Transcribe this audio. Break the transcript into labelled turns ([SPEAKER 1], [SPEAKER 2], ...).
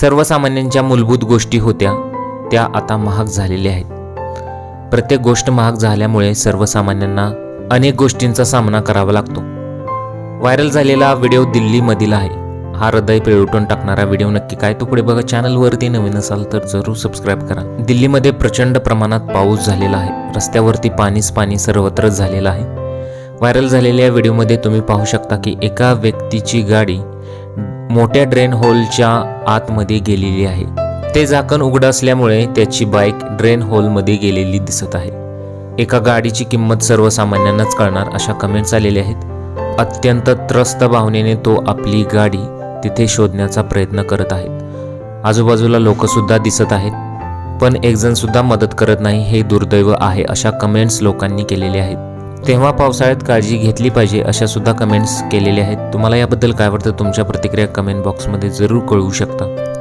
[SPEAKER 1] सर्वसामान्यांच्या मूलभूत गोष्टी होत्या त्या आता महाग झालेल्या आहेत. प्रत्येक गोष्ट महाग झाल्यामुळे सर्वसामान्यांना अनेक गोष्टींचा सामना करावा लागतो. व्हायरल झालेला व्हिडिओ दिल्लीमधील आहे. हा हृदय पिळवटून टाकणारा व्हिडिओ नक्की काय तो पुढे बघा. चॅनलवरती नवीन असाल तर जरूर सबस्क्राईब करा. दिल्लीमध्ये प्रचंड प्रमाणात पाऊस झालेला आहे. रस्त्यावरती पाणीच पाणी सर्वत्रच झालेलं आहे. व्हायरल झालेल्या व्हिडिओमध्ये तुम्ही पाहू शकता की एका व्यक्तीची गाडी मोठ्या ड्रेन होलच्या आतमध्ये गेलेली आहे. ते झाकण उघडं असल्यामुळे त्याची बाईक ड्रेन होलमध्ये गेलेली दिसत आहे. एका गाडीची किंमत सर्वसामान्यांनाच कळणार अशा कमेंट्स आलेल्या आहेत. अत्यंत त्रस्त भावनेने तो आपली गाडी तिथे शोधण्याचा प्रयत्न करत आहेत आजूबाजूला लोकसुद्धा दिसत आहेत पण एकजणसुद्धा सुद्धा मदत करत नाही हे दुर्दैव आहे अशा कमेंट्स लोकांनी केलेल्या आहेत. तेव्हा पावसाळ्यात काळजी घेतली पाहिजे अशा सुद्धा कमेंट्स केलेल्या आहेत. तुम्हाला याबद्दल काय वाटतं? तुमच्या प्रतिक्रिया कमेंट बॉक्समध्ये जरूर कळवू शकता.